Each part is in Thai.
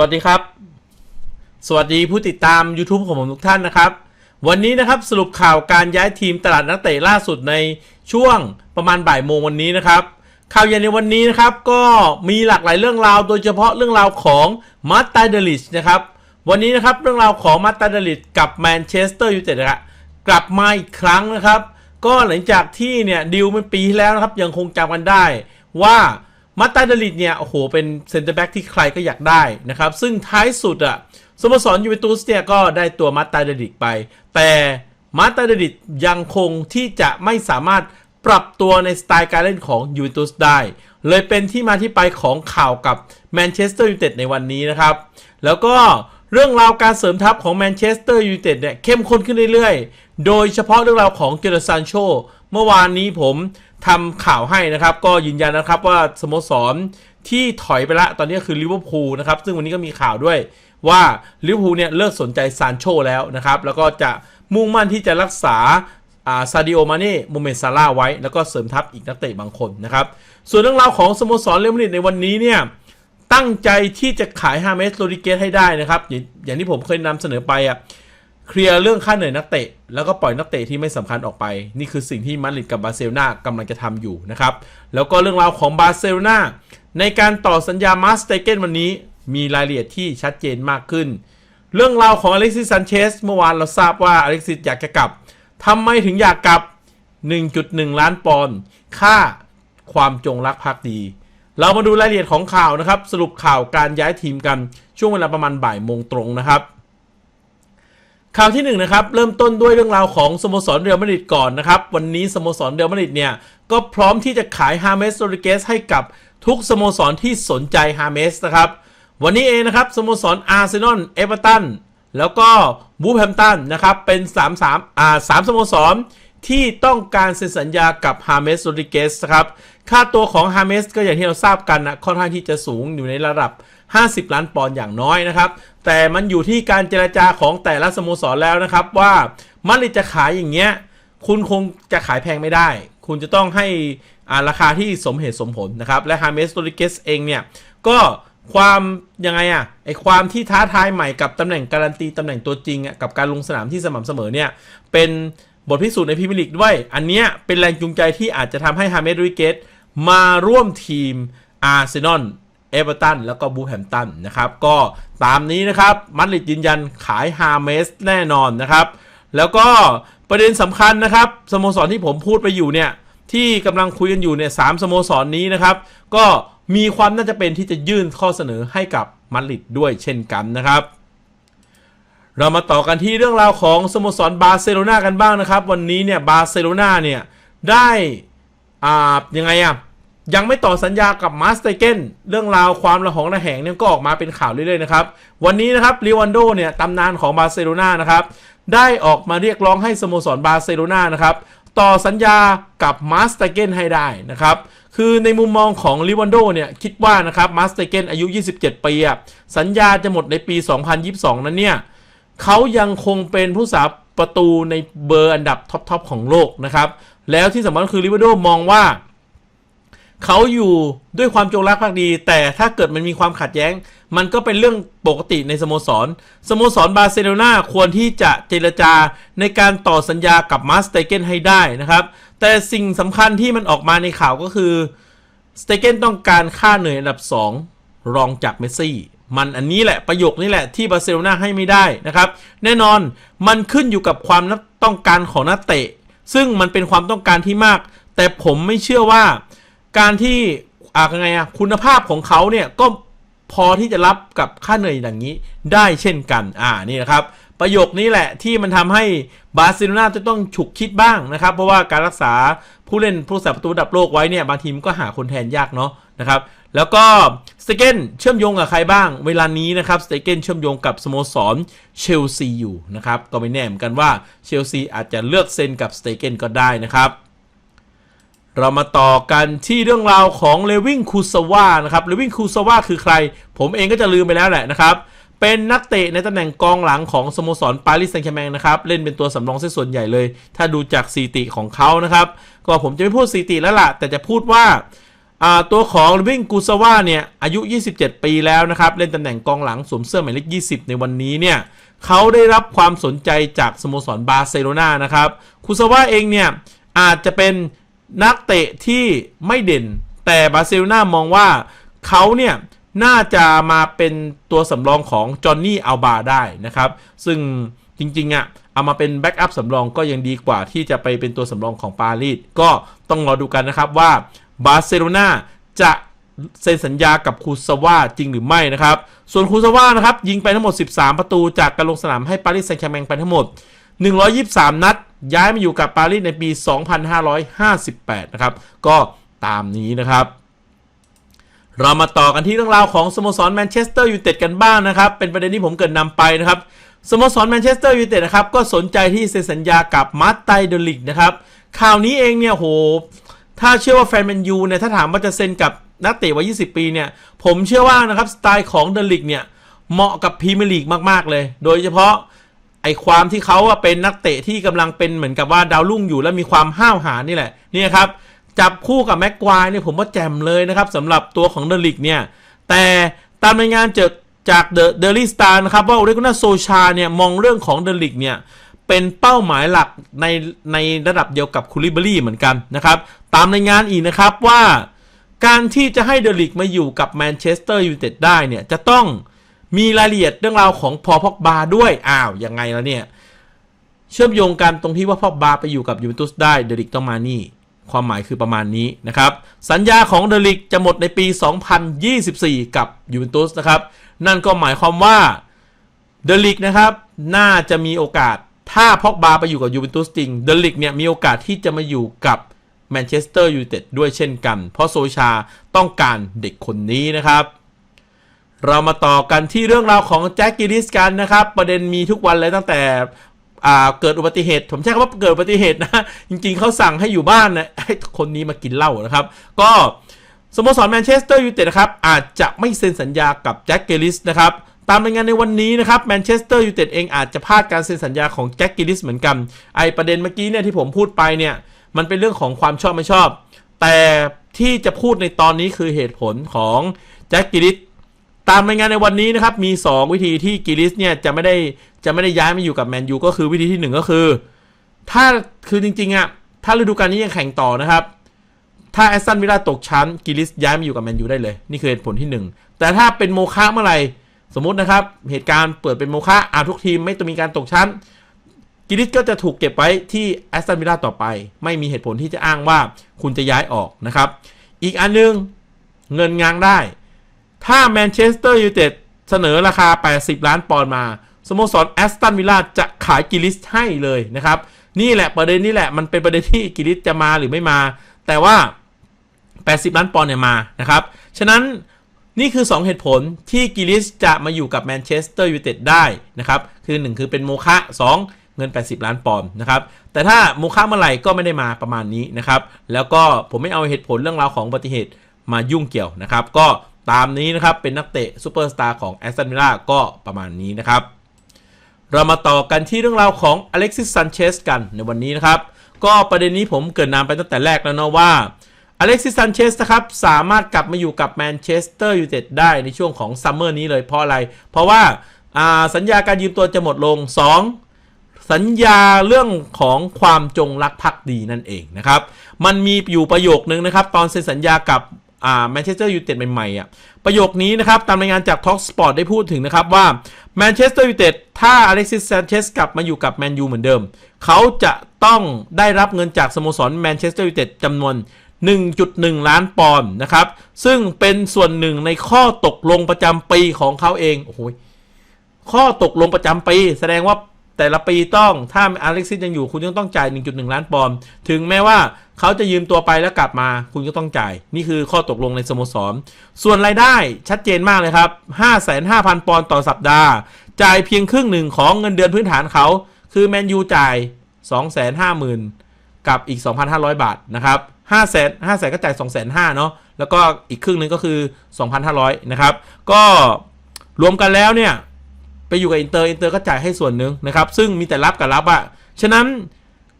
วัสดีครับ สวัสดีผู้ติดตาม YouTube ของผมทุกท่านนะครับ วันนี้นะครับสรุปข่าวการย้ายทีมตลาดนักเตะล่าสุดในช่วงประมาณบ่ายโมงวันนี้นะครับ ข่าวเย็นในวันนี้นะครับก็มีหลากหลายเรื่องราว โดยเฉพาะเรื่องราวของมาร์ตาเดลิชนะครับ วันนี้นะครับเรื่องราวของมาร์ตาเดลิชกับแมนเชสเตอร์ยูไนเต็ดนะกลับมาอีกครั้งนะครับ ก็หลังจากที่เนี่ยดิวเมื่อปีที่แล้วนะครับยังคงจำกันได้ว่า มาตาเดลิตเนี่ย โอ้โห เป็นเซนเตอร์แบ็กที่ใครก็อยากได้นะครับ ซึ่งท้ายสุดอะสโมสรยูเวนตุสเนี่ย ก็ได้ตัวมาตาเดลิตไป แต่มาตาเดลิตยังคงที่จะไม่สามารถปรับตัวในสไตล์การเล่นของยูเวนตุสได้ เลยเป็นที่มาที่ไปของข่าวกับแมนเชสเตอร์ยูไนเต็ดในวันนี้นะครับ แล้วก็เรื่องราวการเสริมทัพของแมนเชสเตอร์ยูไนเต็ดเนี่ยเข้มข้นขึ้นเรื่อยๆ โดยเฉพาะเรื่องราวของเจอร์ซานโช เมื่อวานนี้ผม ทำข่าวให้นะครับ ก็ยืนยันนะครับว่าสโมสรที่ถอยไปละตอนนี้คือลิเวอร์พูลนะครับ ซึ่งวันนี้ก็มีข่าวด้วยว่าลิเวอร์พูลเนี่ยเลิกสนใจซานโชแล้วนะครับ แล้วก็จะมุ่งมั่นที่จะรักษาอาซาดิโอมาเน่โมเมนซาร่าไว้ แล้วก็เสริมทัพอีกนักเตะบางคนนะครับ ส่วนเรื่องราวของสโมสรเรอัลมาดริดในวันนี้เนี่ยตั้งใจที่จะขายฮาเมสโรดิเกสให้ได้นะครับ อย่างอย่างที่ผมเคยนำเสนอไปอะ เคลียร์เรื่องค่าเหนื่อยนักเตะ แล้วก็ปล่อยนักเตะที่ไม่สำคัญออกไป นี่คือสิ่งที่มาดริดกับบาร์เซโลนากำลังจะทำอยู่นะครับ แล้วก็เรื่องราวของบาร์เซโลนาในการต่อสัญญามาสเตเกนวันนี้มีรายละเอียดที่ชัดเจนมากขึ้น เรื่องราวของอเล็กซิสซันเชสเมื่อวานเราทราบว่าอเล็กซิสอยากจะกลับทำไมถึงอยากกลับ 1.1 ล้านปอนด์ค่าความจงรักภักดี เรามาดูรายละเอียดของข่าวนะครับ สรุปข่าวการย้ายทีมกันช่วงเวลาประมาณบ่ายโมงตรงนะครับ ข่าวที่1นนะครับเริ่มต้นด้วยเรื่องราวของสโมสรเรอัลมาดริดก่อนนะครับ วันนี้สโมสรเรอัลมาดริดเนี่ย ก็พร้อมที่จะขายฮาเมสโรดิเกสให้กับทุกสโมสรที่สนใจฮาเมสนะครับ วันนี้เองนะครับสโมสรอาร์เซนอลเอเวอร์ตันแล้วก็บูแฮมตันนะครับ เป็น 3 3อ่า3สโมสรที่ต้องการเซ็นสัญญากับฮาเมสโรดิเกสครับ ค่าตัวของฮาเมสก็อย่างที่เราทราบกันนะค่อนข้างที่จะสูงอยู่ในระดับ 50 ล้านปอนด์อย่างน้อยนะครับ แต่มันอยู่ที่การเจรจาของแต่ละสโมสรแล้วนะครับ ว่ามาดริดจะขายอย่างเงี้ยคุณคงจะขายแพงไม่ได้ คุณจะต้องให้อ่าราคาที่สมเหตุสมผลนะครับ และฮาเมสโรดิเกสเองเนี่ย ก็ความยังไงอะไอความที่ท้าทายใหม่กับตำแหน่งการันตีตำแหน่งตัวจริงอะกับการลงสนามที่สม่ำเสมอเนี่ยเป็นบทพิสูจน์ในพรีเมียร์ลีกด้วย อันเนี้ยเป็นแรงจูงใจที่อาจจะทำให้ฮาเมสโรดิเกสมาร่วมทีมอาร์เซนอล เอเวอร์ตันแล้วก็บูแฮมตันนะครับ ก็ตามนี้นะครับมาดริดยืนยันขายฮาเมสแน่นอนนะครับ แล้วก็ประเด็นสำคัญนะครับสโมสรที่ผมพูดไปอยู่เนี่ยที่กำลังคุยกันอยู่เนี่ยสามสโมสรนนี้นะครับ ก็มีความน่าจะเป็นที่จะยื่นข้อเสนอให้กับมาดริดด้วยเช่นกันนะครับ เรามาต่อกันที่เรื่องราวของสโมสรบาร์เซโลนากันบ้างนะครับ วันนี้เนี่ยบาร์เซโลนาเนี่ยได้อ่ายังไงอะ ยังไม่ต่อสัญญากับมาสเตเกนเรื่องราวความระหองระแหงเนี่ยก็ออกมาเป็นข่าวเรื่อยๆนะครับ วันนี้นะครับลิวันโดเนี่ยตำนานของบาร์เซโลนานะครับ ได้ออกมาเรียกร้องให้สโมสรบาร์เซโลนานะครับ ต่อสัญญากับมาสเตเกนให้ได้นะครับ คือในมุมมองของลิวันโดเนี่ยคิดว่านะครับมาสเตเกนอายุ 27 ปีอะสัญญาจะหมดในปี 2022 นั้นเนี่ยเขายังคงเป็นผู้สาประตูในเบอร์อันดับท็อปๆของโลกนะครับ แล้วที่สำคัญคือลิวันโดมองว่า เขาอยู่ด้วยความจงรักภักดี แต่ถ้าเกิดมันมีความขัดแย้ง มันก็เป็นเรื่องปกติในสโมสร สโมสรบาร์เซโลนาควรที่จะเจรจาในการต่อสัญญากับมาสเตเกนให้ได้นะครับ แต่สิ่งสำคัญที่มันออกมาในข่าวก็คือสเตเกนต้องการค่าเหนื่อยอันดับ 2 รองจากเมสซี่มันอันนี้แหละประโยคนี้แหละที่บาร์เซโลนาให้ไม่ได้นะครับ แน่นอนมันขึ้นอยู่กับความต้องการของนักเตะ ซึ่งมันเป็นความต้องการที่มาก แต่ผมไม่เชื่อว่า การที่อ่าไงอะคุณภาพของเขาเนี่ยก็พอที่จะรับกับค่าเหนื่อยอย่างนี้ได้เช่นกัน อ่านี่นะครับ ประโยคนี้แหละที่มันทำให้บาร์เซโลนาจะต้องฉุกคิดบ้างนะครับ เพราะว่าการรักษาผู้เล่นผู้สาประตูระดับโลกไว้เนี่ยบางทีมก็หาคนแทนยากเนาะนะครับ แล้วก็สเตเกนเชื่อมโยงกับใครบ้าง เวลานี้นะครับสเตเกนเชื่อมโยงกับสโมสรเชลซีอยู่นะครับ ก็ไม่แน่เหมือนกันว่าเชลซีอาจจะเลือกเซ็นกับสเตเกนก็ได้นะครับ เรามาต่อกันที่เรื่องราวของเลวิงคูซาวานะครับเลวิงคูซาวาคือใคร ผมเองก็จะลืมไปแล้วแหละนะครับ เป็นนักเตะในตำแหน่งกองหลังของสโมสรปารีสแซงต์แชร์แมงนะครับ เล่นเป็นตัวสำรองเสียส่วนใหญ่เลย ถ้าดูจากสถิติของเขานะครับ ก็ผมจะไม่พูดสถิติแล้วล่ะ แต่จะพูดว่าตัวของวิ่งกูซาวาเนี่ยอายุ 27 ปีแล้วนะครับ เล่นตำแหน่งกองหลังสวมเสื้อหมายเลข 20 ในวันนี้เนี่ยเขาได้รับความสนใจจากสโมสรบาร์เซโลนานะครับกูซาวาเองเนี่ยอาจจะเป็น นักเตะที่ไม่เด่น แต่บาร์เซโลนามองว่าเขาเนี่ยน่าจะมาเป็นตัวสำรองของจอห์นนี่อัลบาได้นะครับ ซึ่งจริงๆอะ่ะเอามาเป็นแบ็กอัพสำรองก็ยังดีกว่าที่จะไปเป็นตัวสำรองของปารีสก็ต้องรอดูกันนะครับว่าบาร์เซโลนาจะเซ็นสัญญากับคูซาวาจริงหรือไม่นะครับ ส่วนคูซาวานะครับยิงไปทั้งหมด 13 ประตูจากการลงสนามให้ปารีสแซงต์แชร์แมงไปทั้งหมด 123 นัด ย้ายมาอยู่กับปารีสในปี 2558 นะครับ ก็ตามนี้นะครับ เรามาต่อกันที่เรื่องราวของสโมสรแมนเชสเตอร์ยูไนเต็ดกันบ้างนะครับ เป็นประเด็นที่ผมเกิดนำไปนะครับสโมสรแมนเชสเตอร์ยูไนเต็ดนะครับ ก็สนใจที่เซ็นสัญญากับมาร์ตไตเดลิกนะครับ ข่าวนี้เองเนี่ยโห ถ้าเชื่อว่าแฟนแมนยูเนี่ย ถ้าถามว่าจะเซ็นกับนักเตะวัย 20 ปีเนี่ย ผมเชื่อว่านะครับ สไตล์ของเดลิกเนี่ย เหมาะกับพรีเมียร์ลีกมาก ๆ เลย โดยเฉพาะ ไอความที่เขาเป็นนักเตะที่กำลังเป็นเหมือนกับว่าดาวรุ่งอยู่และมีความห้าวหาญนี่แหละเนี่ยครับจับคู่กับแม็กควายเนี่ยผมว่าแจ่มเลยนะครับสำหรับตัวของเดลิกเนี่ยแต่ตามรายงานจากจากเดอะเดลี่สตาร์นะครับว่าโอเรกุน่าโซชาเนี่ยมองเรื่องของเดลิกเนี่ยเป็นเป้าหมายหลักในในระดับเดียวกับคูลิบรี่เหมือนกันนะครับตามรายงานอีกนะครับว่า การที่จะให้เดลิกมาอยู่กับแมนเชสเตอร์ยูไนเต็ดได้เนี่ยจะต้อง มีรายละเอียดเรื่องราวของพอพอกบาด้วย อ้าวยังไงแล้วเนี่ย เชื่อมโยงกันตรงที่ว่าพอกบาไปอยู่กับยูเวนตุสได้เดลิกต้องมานี่ ความหมายคือประมาณนี้นะครับ สัญญาของเดลิกจะหมดในปี 2024 กับยูเวนตุสนะครับ นั่นก็หมายความว่าเดลิกนะครับ น่าจะมีโอกาสถ้าพอกบาไปอยู่กับยูเวนตุสจริงเดลิกเนี่ยมีโอกาสที่จะมาอยู่กับแมนเชสเตอร์ยูไนเต็ดด้วยเช่นกัน เพราะโซชาต้องการเด็กคนนี้นะครับ เรามาต่อกันที่เรื่องราวของแจ็คกิลิสกันนะครับ ประเด็นมีทุกวันเลยตั้งแต่เกิดอุบัติเหตุ ผมใช้คำว่าเกิดอุบัติเหตุนะ จริงๆเขาสั่งให้อยู่บ้านนะให้คนนี้มากินเหล้านะครับ ก็สโมสรแมนเชสเตอร์ยูไนเต็ดนะครับ อาจจะไม่เซ็นสัญญากับแจ็คเกลิสนะครับ ตามรายงานในวันนี้นะครับแมนเชสเตอร์ยูไนเต็ดเองอาจจะพลาดการเซ็นสัญญาของแจ็คเกลิสเหมือนกันไอประเด็นเมื่อกี้เนี่ยที่ผมพูดไปเนี่ยมันเป็นเรื่องของความชอบไม่ชอบ แต่ที่จะพูดในตอนนี้คือเหตุผลของแจ็คกิลิส ตามรายงานในวันนี้นะครับมี 2 วิธีที่กิลิสเนี่ยจะไม่ได้จะไม่ได้ย้ายมาอยู่กับแมนยูก็คือวิธีที่ 1 ก็คือ ถ้าคือจริงๆอะถ้าฤดูกาลนี้ยังแข่งต่อนะครับ ถ้าแอสตันวิลล่าตกชั้นกิลิสย้ายมาอยู่กับแมนยูได้เลย นี่คือเหตุผลที่ 1 แต่ถ้าเป็นโมฆะเมื่อไหร่สมมตินะครับ เหตุการณ์เปิดเป็นโมฆะอาทุกทีมไม่ต้องมีการตกชั้นกิลิสก็จะถูกเก็บไว้ที่แอสตันวิลล่าต่อไป ไม่มีเหตุผลที่จะอ้างว่าคุณจะย้ายออกนะครับ อีกอันนึงเงินงางได้ ถ้าแมนเชสเตอร์ยูไนเต็ดเสนอราคา 80 ล้านปอนด์มา สโมสรแอสตันวิลล่าจะขายกิลิสให้เลยนะครับ นี่แหละประเด็นนี่แหละมันเป็นประเด็นที่กิลิสจะมาหรือไม่มา แต่ว่า 80 ล้านปอนด์เนี่ยมานะครับ ฉะนั้นนี่คือ 2 เหตุผลที่กิลิสจะมาอยู่กับแมนเชสเตอร์ยูไนเต็ดได้นะครับ คือ 1 คือเป็นโมฆะ2 เงิน 80 ล้านปอนด์นะครับ แต่ถ้าโมฆะเมื่อไหร่ก็ไม่ได้มาประมาณนี้นะครับ แล้วก็ผมไม่เอาเหตุผลเรื่องราวของอุบัติเหตุมายุ่งเกี่ยวนะครับ ก็ ตามนี้นะครับเป็นนักเตะซูเปอร์สตาร์ของแอสตันวิลล่าก็ประมาณนี้นะครับ เรามาต่อกันที่เรื่องราวของอเล็กซิสซันเชสกันในวันนี้นะครับ ก็ประเด็นนี้ผมเกิดนามไปตั้งแต่แรกแล้วเนะว่าอเล็กซิสซันเชสนะครับสามารถกลับมาอยู่กับแมนเชสเตอร์ยูไนเต็ดได้ในช่วงของซัมเมอร์นี้เลยเพราะอะไร เพราะว่าสัญญาการยืมตัวจะหมดลง 2 สัญญาเรื่องของความจงรักภักดีนั่นเองนะครับ มันมีอยู่ประโยคนึงนะครับ ตอนเซ็นสัญญากับ แมนเชสเตอร์ยูไนเต็ดใหม่ๆอะประโยคนี้นะครับ ตามรายงานจาก Talk Sport ได้พูดถึงนะครับว่าแมนเชสเตอร์ยูไนเต็ดถ้าอเล็กซิสซนเชสกลับมาอยู่กับแมนยูเหมือนเดิม เขาจะต้องได้รับเงินจากสโมสรแมนเชสเตอร์ยูไนเต็ดจำนวน 1.1 ล้านปอนด์นะครับ ซึ่งเป็นส่วนหนึ่งในข้อตกลงประจำปีของเขาเองโอ้โหข้อตกลงประจำปี แสดงว่า แต่ละปีต้องถ้าอเล็กซิสยังอยู่คุณยังต้องจ่าย 1.1 ล้านปอนด์ถึงแม้ว่าเขาจะยืมตัวไปแล้วกลับมา คุณก็ต้องจ่าย นี่คือข้อตกลงในสโมสร ส่วนรายได้ชัดเจนมากเลยครับ 55,000ปอนด์ต่อสัปดาห์ จ่ายเพียงครึ่งหนึ่งของเงินเดือนพื้นฐานเขา คือแมนยูจ่าย 250,000 กับอีก 2,500 บาทนะครับ5แสน5แสนก็จ่าย2แสน5เนาะแล้วก็อีกครึ่งหนึ่งก็คือ 2,500 นะครับ ก็รวมกันแล้วเนี่ย ไปอยู่กับอินเตอร์อินเตอร์ก็จ่ายให้ส่วนหนึ่งนะครับ ซึ่งมีแต่รับกับรับอะฉะนั้น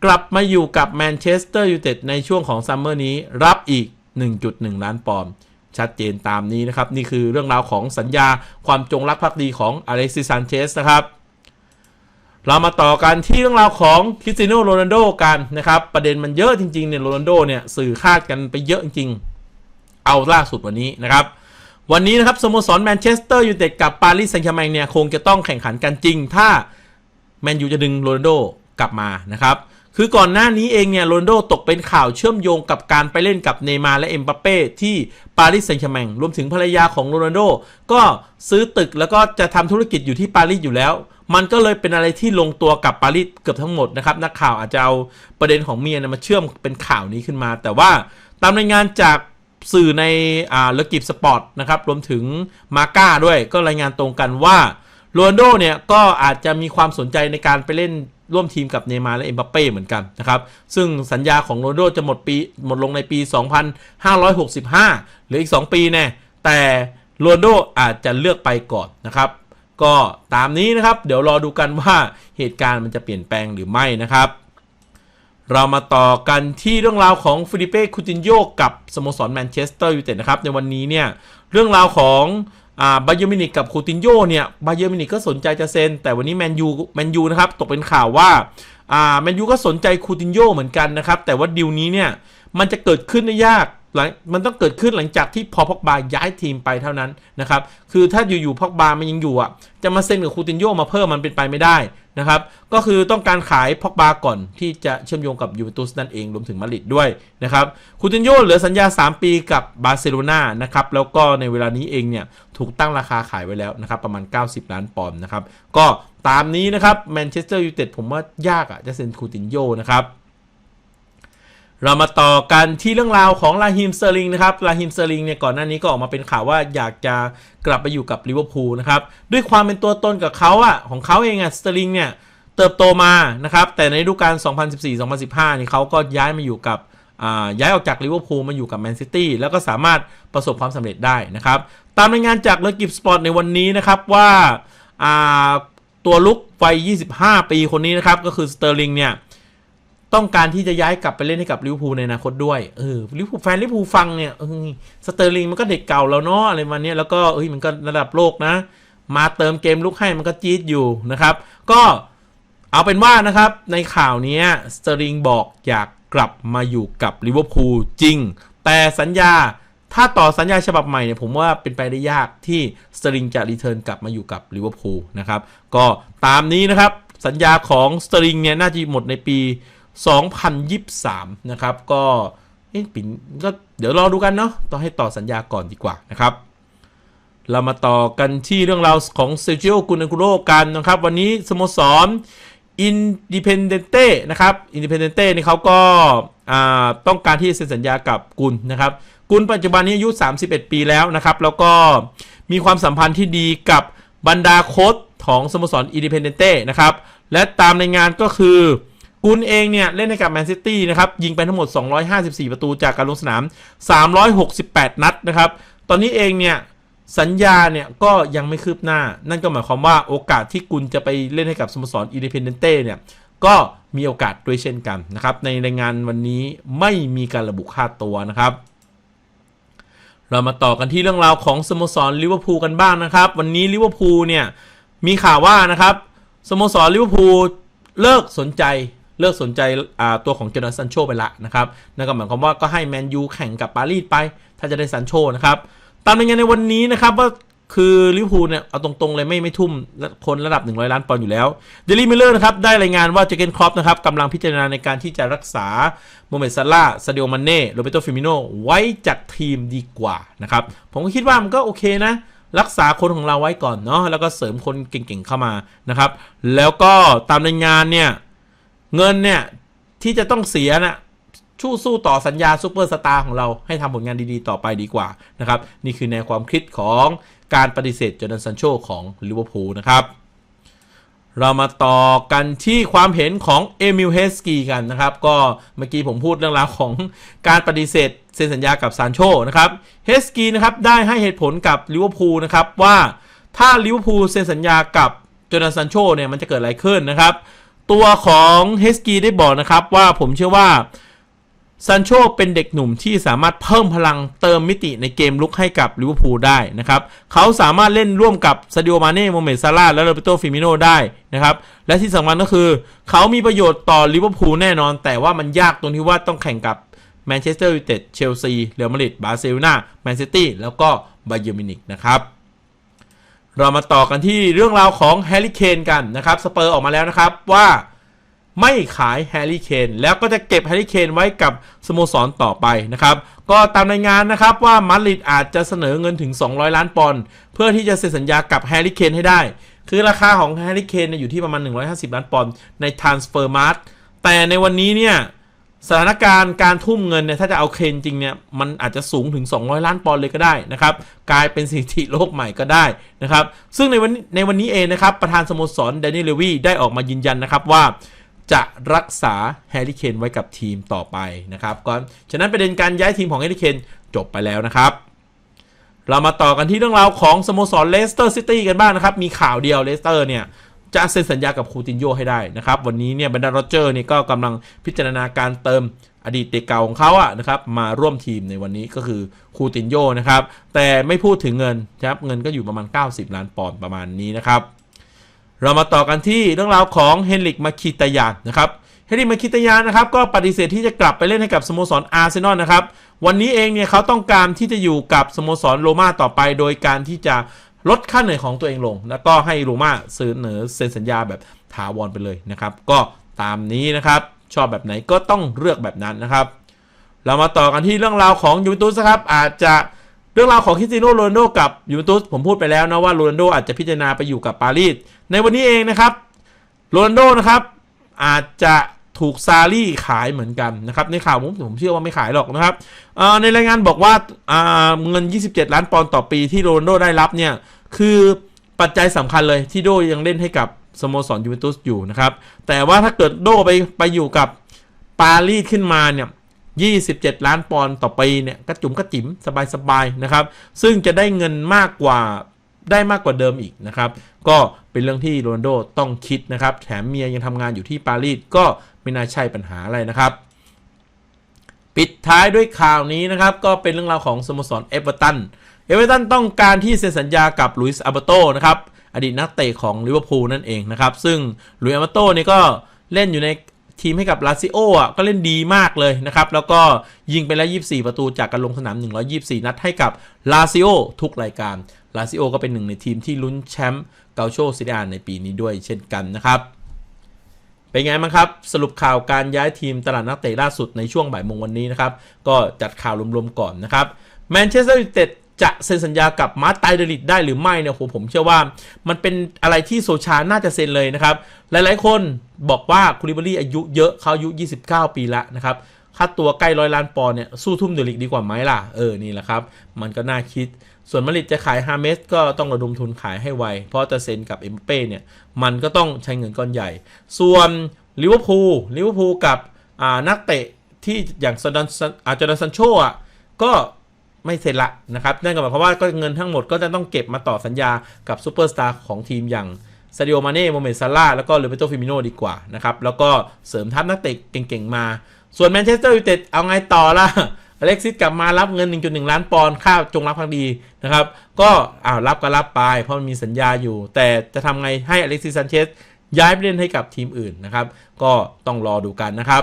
กลับมาอยู่กับแมนเชสเตอร์ยูไนเต็ดในช่วงของซัมเมอร์นี้รับอีก 1.1 ล้านปอนด์ชัดเจนตามนี้นะครับ นี่คือเรื่องราวของสัญญาความจงรักภักดีของอเล็กซิซานเชสนะครับ เรามาต่อกันที่เรื่องราวของคริสตียโนโรนัลโดกันนะครับ ประเด็นมันเยอะจริงๆเนี่ยโรนัลโดเนี่ยสื่อคาดกันไปเยอะจริงๆเอาล่าสุดวันนี้นะครับ วันนี้นะครับสโมสรแมนเชสเตอร์ยูไนเต็ดกับปารีสแซงต์แชร์แมงเนี่ยคงจะต้องแข่งขันกันจริง ถ้าแมนยูจะดึงโรนัลโดกลับมานะครับคือก่อนหน้านี้เองเนี่ยโรนลโดตกเป็นข่าวเชื่อมโยงกับการไปเล่นกับเนย์มาร์และเอ็มบัปเป้ที่ปารีสแซงต์แชร์แมงรวมถึงภรรยาของโรนัลโดก็ซื้อตึกแล้วก็จะทำธุรกิจอยู่ที่ปารีสอยู่แล้ว มันก็เลยเป็นอะไรที่ลงตัวกับปารีสเกือบทั้งหมดนะครับนักข่าวอาจจะเอาประเด็นของเมียมาเชื่อมเป็นข่าวนี้ขึ้นมา แต่ว่าตามรายงานจาก สื่อในอ่าเลกิบสปอร์ตนะครับรวมถึงมาก้าด้วยก็รายงานตรงกันว่าโรนโดเนี่ยก็อาจจะมีความสนใจในการไปเล่นร่วมทีมกับเนย์มาร์และเอ็มบัปเป้เหมือนกันนะครับ ซึ่งสัญญาของโรนโดจะหมดปีหมดลงในปี 2565 หรืออีก 2 ปีแน่แต่โรนโดอาจจะเลือกไปก่อนนะครับ ก็ตามนี้นะครับ เดี๋ยวรอดูกันว่าเหตุการณ์มันจะเปลี่ยนแปลงหรือไม่นะครับ เรามาต่อกันที่เรื่องราวของฟิลิเป้คูตินโยกับสโมสรแมนเชสเตอร์ยูไนเต็ดนะครับ ในวันนี้เนี่ยเรื่องราวของอาบาเยอร์มินิกกับคูตินโยเนี่ยบาเยอร์มินิกก็สนใจจะเซ็น แต่วันนี้แมนยูแมนยูนะครับตกเป็นข่าวว่าอ่าแมนยูก็สนใจคูตินโยเหมือนกันนะครับ แต่ว่าดีลนี้เนี่ยมันจะเกิดขึ้นได้ยาก หลังมันต้องเกิดขึ้นหลังจากที่พอพอกบาย้ายทีมไปเท่านั้นนะครับ คือถ้าอยู่ๆพอกบามันยังอยู่อะ จะมาเซ็นกับคูตินโยมาเพิ่มมันเป็นไปไม่ได้นะครับ ก็คือต้องการขายพอกบาก่อนที่จะเชื่อมโยงกับยูเวนตุสนั่นเองรวมถึงมาดริดด้วยนะครับคูตินโยเหลือสัญญา 3 ปีกับบาร์เซโลนานะครับ แล้วก็ในเวลานี้เองเนี่ยถูกตั้งราคาขายไว้แล้วนะครับประมาณ 90 ล้านปอนด์นะครับ ก็ตามนี้นะครับแมนเชสเตอร์ยูไนเต็ดผมว่ายากอะจะเซ็นคูตินโยนะครับ เรามาต่อกันที่เรื่องราวของลาฮิมเซอร์ลิงนะครับลาฮิมเซอร์ลิงเนี่ยก่อนหน้านี้ก็ออกมาเป็นข่าวว่าอยากจะกลับไปอยู่กับลิเวอร์พูลนะครับด้วยความเป็นตัวตนกับเขาอะของเขาเองอะสเตอร์ลิงเนี่ยเติบโตมานะครับแต่ในฤดูกาล 2014-2015 นี่เขาก็ย้ายมาอยู่กับย้ายออกจากลิเวอร์พูลมาอยู่กับแมนซิตี้แล้วก็สามารถประสบความสำเร็จได้นะครับตามรายงานจากเลกิฟสปอร์ตในวันนี้นะครับว่าตัวลุกวัย 25 ปีคนนี้นะครับก็คือสเตอร์ลิงเนี่ย ต้องการที่จะย้ายกลับไปเล่นให้กับลิเวอร์พูลในอนาคตด้วยเออลิเวอร์พูลแฟนลิเวอร์พูลฟังเนี่ยเออสเตอร์ลิงมันก็เด็กเก่าแล้วเนาะอะไรมาเนี้ยแล้วก็เอ้ยมันก็ระดับโลกนะ มาเติมเกมลุกให้มันก็จี๊ดอยู่นะครับ ก็เอาเป็นว่านะครับในข่าวนี้สเตอร์ลิงบอกอยากกลับมาอยู่กับลิเวอร์พูลจริง แต่สัญญาถ้าต่อสัญญาฉบับใหม่เนี่ยผมว่าเป็นไปได้ยากที่สเตอร์ลิงจะรีเทิร์นกลับมาอยู่กับลิเวอร์พูลนะครับก็ตามนี้นะครับสัญญาของสเตอร์ลิงเนี่ยน่าจะหมดในปี 2023 นะครับ ก็ปินก็เดี๋ยวรอดูกันเนาะต้องให้ต่อสัญญาก่อนดีกว่านะครับ เรามาต่อกันที่เรื่องราวของเซจิโอกุนกุโรกันนะครับ วันนี้สโมสรอินดิเพนเดนเต้นะครับอินดิเพนเดนเต้นี่เขาก็ต้องการที่จะเซ็นสัญญากับกุลนะครับ กุลปัจจุบันนี้อายุ 31 ปีแล้วนะครับ แล้วก็มีความสัมพันธ์ที่ดีกับบรรดาโค้ชของสโมสรอินดิเพนเดนเต้นะครับ และตามในงานก็คือ กุนเองเนี่ย เล่นให้กับแมนซิตี้นะครับ ยิงไปทั้งหมด 254 ประตูจากการลงสนาม 368 นัดนะครับ ตอนนี้เองเนี่ยสัญญาเนี่ยก็ยังไม่คืบหน้า นั่นก็หมายความว่าโอกาสที่กุนจะไปเล่นให้กับสโมสรอินดิเพนเดนเต้เนี่ยก็มีโอกาสด้วยเช่นกันนะครับ ในรายงานวันนี้ไม่มีการระบุค่าตัวนะครับ เรามาต่อกันที่เรื่องราวของสโมสรลิเวอร์พูลกันบ้างนะครับ วันนี้ลิเวอร์พูลเนี่ยมีข่าวว่านะครับสโมสรลิเวอร์พูลเลิกสนใจ เลิกสนใจตัวของเจอร์นซันโชไปละนะครับนั่นก็หมายความว่าก็ให้แมนยูแข่งกับปารีสไป ถ้าจะได้ซันโชนะครับตามรายงานในวันนี้นะครับว่าคือลิเวอร์พูลเนี่ยเอาตรงๆเลยไม่ไม่ทุ่มคนระดับ 100 ล้านปอนด์อยู่แล้วเดลี่มิลเลอร์นะครับได้รายงานว่าเจเกนครอปนะครับกำลังพิจารณาในการที่จะรักษาโมเมตซาร่าซาดิโอมันเน่โรเบโตฟิมิโนไว้จากทีมดีกว่านะครับผมก็คิดว่ามันก็โอเคนะ รักษาคนของเราไว้ก่อนเนาะแล้วก็เสริมคนเก่งๆเข้ามานะครับแล้วก็ตามรายงานเนี่ย เงินเนี่ย ที่จะต้องเสียนะ่ะชู้สู้ต่อสัญญาซูเปอร์สตาร์ของเราให้ทำผลงานดีๆ ต่อไปดีกว่านะครับ นี่คือแนวความคิดของการปฏิเสธจอร์แดนซันโชของลิเวอร์พูลนะครับ เรามาต่อกันที่ความเห็นของเอมิลเฮสกีกันนะครับ ก็เมื่อกี้ผมพูดเรื่องราวของการปฏิเสธเซ็นสัญญากับซานโชนะครับเฮสกีนะครับได้ให้เหตุผลกับลิเวอร์พูลนะครับว่าถ้าลิเวอร์พูลเซ็นสัญญากับจอร์แดนซันโชเนี่ยมันจะเกิดอะไรขึ้นนะครับ ตัวของเฮสกีได้บอกนะครับว่าผมเชื่อว่าซันโชเป็นเด็กหนุ่มที่สามารถเพิ่มพลังเติมมิติในเกมลุกให้กับลิเวอร์พูลได้นะครับ เขาสามารถเล่นร่วมกับซาดิโอมาเน่โมเมดซาร่าและโรเบโตฟิมิโนได้นะครับ และที่สำคัญก็คือ เขามีประโยชน์ต่อลิเวอร์พูลแน่นอน แต่ว่ามันยากตรงที่ว่าต้องแข่งกับแมนเชสเตอร์ยูไนเต็ดเชลซีเรอัลมาดริดบาร์เซโลนาแมนซิตี้แล้วก็บาเยอร์มินิกนะครับ เรามาต่อกันที่เรื่องราวของแฮร์รี่เคนกันนะครับสเปอร์ออกมาแล้วนะครับว่าไม่ขายแฮร์รี่เคนแล้วก็จะเก็บแฮร์รี่เคนไว้กับสโมสรต่อไปนะครับก็ตามรายงานนะครับว่ามาดริดอาจจะเสนอเงินถึง 200 ล้านปอนด์เพื่อที่จะเซ็นสัญญากับแฮร์รี่เคนให้ได้ คือราคาของแฮร์รี่เคนอยู่ที่ประมาณ 150 ล้านปอนด์ใน Transfer Mart แต่ในวันนี้เนี่ย สถานการณ์การทุ่มเงินเนี่ยถ้าจะเอาเคนจริงเนี่ยมันอาจจะสูงถึง 200 ล้านปอนด์เลยก็ได้นะครับกลายเป็นสถิติโลกใหม่ก็ได้นะครับซึ่งในวันในวันนี้เองนะครับประธานสโมสรแดนนี่เลวีได้ออกมายืนยันนะครับว่าจะรักษาแฮร์รี่เคนไว้กับทีมต่อไปนะครับก็ฉะนั้นประเด็นการย้ายทีมของแฮร์รี่เคนจบไปแล้วนะครับ เรามาต่อกันที่เรื่องราวของสโมสรเลสเตอร์ซิตี้กันบ้างนะครับมีข่าวเดียวเลสเตอร์เนี่ย จะเซ็นสัญญากับคูตินโยให้ได้นะครับ วันนี้เนี่ยบรรดาโรเจอร์นี่ก็กำลังพิจารณาการเติมอดีตเกเก่าของเขาอะนะครับมาร่วมทีมในวันนี้ก็คือคูตินโยนะครับ แต่ไม่พูดถึงเงินนะครับเงินก็อยู่ประมาณ 90 ล้านปอนด์ประมาณนี้นะครับ เรามาต่อกันที่เรื่องราวของเฮนริกมาคิตายานนะครับเฮนริกมาคิตายานนะครับก็ปฏิเสธที่จะกลับไปเล่นให้กับสโมสรอาร์เซนอลนะครับวันนี้เองเนี่ยเขาต้องการที่จะอยู่กับสโมสรโรม่าต่อไป โดยการที่จะ ลดค่าเหนื่อยของตัวเองลง แล้วก็ให้โรม่าเสนอเซ็นสัญญาแบบถาวรไปเลยนะครับ ก็ตามนี้นะครับ ชอบแบบไหนก็ต้องเลือกแบบนั้นนะครับ เรามาต่อกันที่เรื่องราวของยูเวนตุสครับ อาจจะเรื่องราวของคริสตียโนโรนโดกับยูเวนตุสผมพูดไปแล้วนะว่าโรนโดอาจจะพิจารณาไปอยู่กับปารีสในวันนี้เองนะครับโรนโดนะครับอาจจะถูกซารี่ขายเหมือนกันนะครับในข่าวผมผมเชื่อว่าไม่ขายหรอกนะครับในรายงานบอกว่าอ่าเงิน 27 ล้านปอนด์ต่อปีที่โรนโดได้รับเนี่ย คือปัจจัยสำคัญเลยที่โดยังเล่นให้กับสโมสรยูเวนตุสอยู่นะครับ แต่ว่าถ้าเกิดโดไปไปอยู่กับปารีสขึ้นมาเนี่ย27 ล้านปอนด์ต่อปีเนี่ยกระจุ๋มกระจิ๋มสบายๆนะครับ ซึ่งจะได้เงินมากกว่าได้มากกว่าเดิมอีกนะครับ ก็เป็นเรื่องที่โรนโดต้องคิดนะครับ แถมเมียยังทำงานอยู่ที่ปารีสก็ไม่น่าใช่ปัญหาอะไรนะครับ ปิดท้ายด้วยข่าวนี้นะครับ ก็เป็นเรื่องราวของสโมสรเอเวอร์ตัน เอเวอร์ตันต้องการที่เซ็นสัญญากับลุยส์อาร์เบโตนะครับอดีตนักเตะของลิเวอร์พูลนั่นเองนะครับ ซึ่งลุยส์อาร์เบโตนี่ก็เล่นอยู่ในทีมให้กับลาซิโออะก็เล่นดีมากเลยนะครับ แล้วก็ยิงไปแล้ว 24 ประตูจากการลงสนาม 124 นัดให้กับลาซิโอทุกรายการลาซิโอก็เป็นหนึ่งในทีมที่ลุ้นแชมป์เกาโชซิเดานในปีนี้ด้วยเช่นกันนะครับ เป็นไงบ้างครับ สรุปข่าวการย้ายทีมตลาดนักเตะล่าสุดในช่วงบ่ายโมงวันนี้นะครับ ก็จัดข่าวรวมๆก่อนนะครับแมนเชสเตอร์ยูไนเต็ด จะเซ็นสัญญากับมาร์ตไตเดลิตได้หรือไม่เนี่ยผมผมเชื่อว่า มันเป็นอะไรที่โซชาน่าจะเซ็นเลยนะครับ หลายๆ คนบอกว่าคูลิบารีอายุเยอะเขาอายุ 29 ปีละนะครับค่าตัวใกล้ร้อยล้านปอนเนี่ยสู้ทุ่มเดลิกดีกว่าไหมล่ะ เออ นี่แหละครับ มันก็น่าคิด ส่วนมาริดจะขายฮาเมสก็ต้องระดมทุนขายให้ไว เพราะจะเซ็นกับเอ็มเป้เนี่ย มันก็ต้องใช้เงินก้อนใหญ่ ส่วนลิเวอร์พูลลิเวอร์พูลกับอ่านักเตะที่อย่างซาดันอาจารซันโชอะก็ ไม่เซ็นละนะครับนั่นก็หมายความว่าก็เงินทั้งหมดก็จะต้องเก็บมาต่อสัญญากับซูเปอร์สตาร์ของทีมอย่างซาดิโอมาเน่โมเมดซาร่าแล้วก็เลเบโตฟิมิโนดีกว่านะครับแล้วก็เสริมทัพนักเตะเก่งๆมา ส่วนแมนเชสเตอร์ยูไนเต็ดเอาไงต่อล่ะอเล็กซิสกลับมารับเงิน 1.1 ล้านปอนด์ค่าจงรักภักดีนะครับ ก็อ้าวรับก็รับไป เพราะมันมีสัญญาอยู่ แต่จะทำไงให้อเล็กซิสซันเชสย้ายไปเล่นให้กับทีมอื่นนะครับ ก็ต้องรอดูกันนะครับ